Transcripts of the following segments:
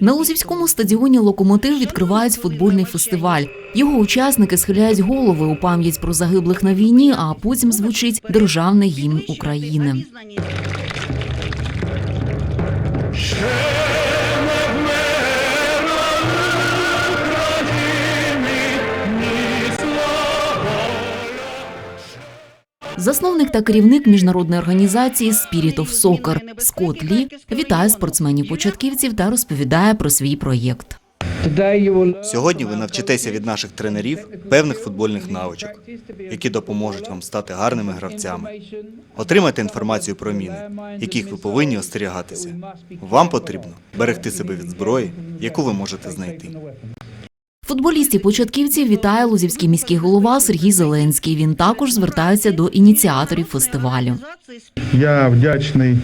На Лузівському стадіоні Локомотив відкривають футбольний фестиваль. Його учасники схиляють голови у пам'ять про загиблих на війні, а потім звучить державний гімн України. Засновник та керівник міжнародної організації Spirit of Soccer Скотт Лі вітає спортсменів-початківців та розповідає про свій проєкт. Сьогодні ви навчитеся від наших тренерів певних футбольних навичок, які допоможуть вам стати гарними гравцями. Отримайте інформацію про міни, яких ви повинні остерігатися. Вам потрібно берегти себе від зброї, яку ви можете знайти. Футболістів-початківців вітає лузівський міський голова Сергій Зеленський. Він також звертається до ініціаторів фестивалю. Я вдячний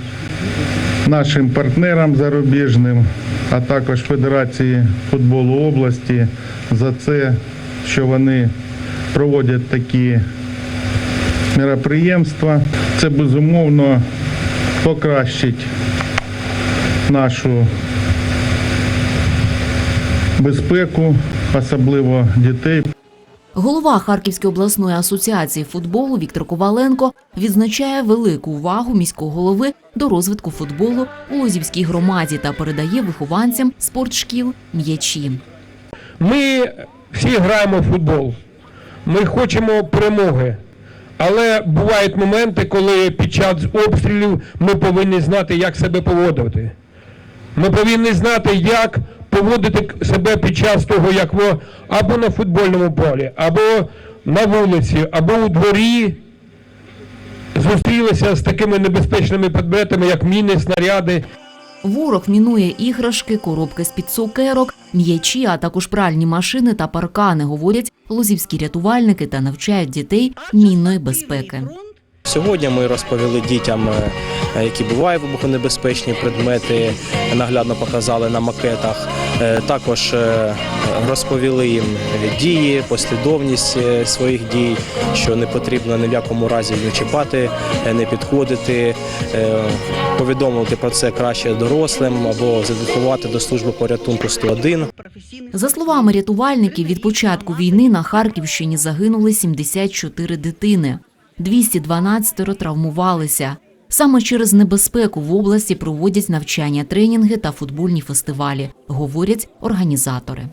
нашим партнерам зарубіжним, а також Федерації футболу області за це, що вони проводять такі мероприємства. Це безумовно покращить нашу безпеку, особливо дітей. Голова Харківської обласної асоціації футболу Віктор Коваленко відзначає велику увагу міського голови до розвитку футболу у Лозівській громаді та передає вихованцям спортшкіл м'ячі. Ми всі граємо в футбол. Ми хочемо перемоги. Але бувають моменти, коли під час обстрілів ми повинні знати, як себе поводити. Ми повинні знати, як поводити себе під час того, як ви або на футбольному полі, або на вулиці, або у дворі зустрілися з такими небезпечними предметами, як міни, снаряди. Ворог мінує іграшки, коробки з-під цукерок, м'ячі, а також пральні машини та паркани, говорять лозівські рятувальники та навчають дітей мінної безпеки. Сьогодні ми розповіли дітям, е, які бувають вибухонебезпечні предмети, наглядно показали на макетах. Е, Також е, розповіли їм дії, послідовність е, своїх дій, що не потрібно ні в якому разі не чіпати, е, не підходити, е, повідомити про це краще дорослим або зателефонувати до служби порятунку 101. За словами рятувальників, від початку війни на Харківщині загинули 74 дитини. 212 травмувалися. Саме через небезпеку в області проводять навчання, тренінги та футбольні фестивалі, говорять організатори.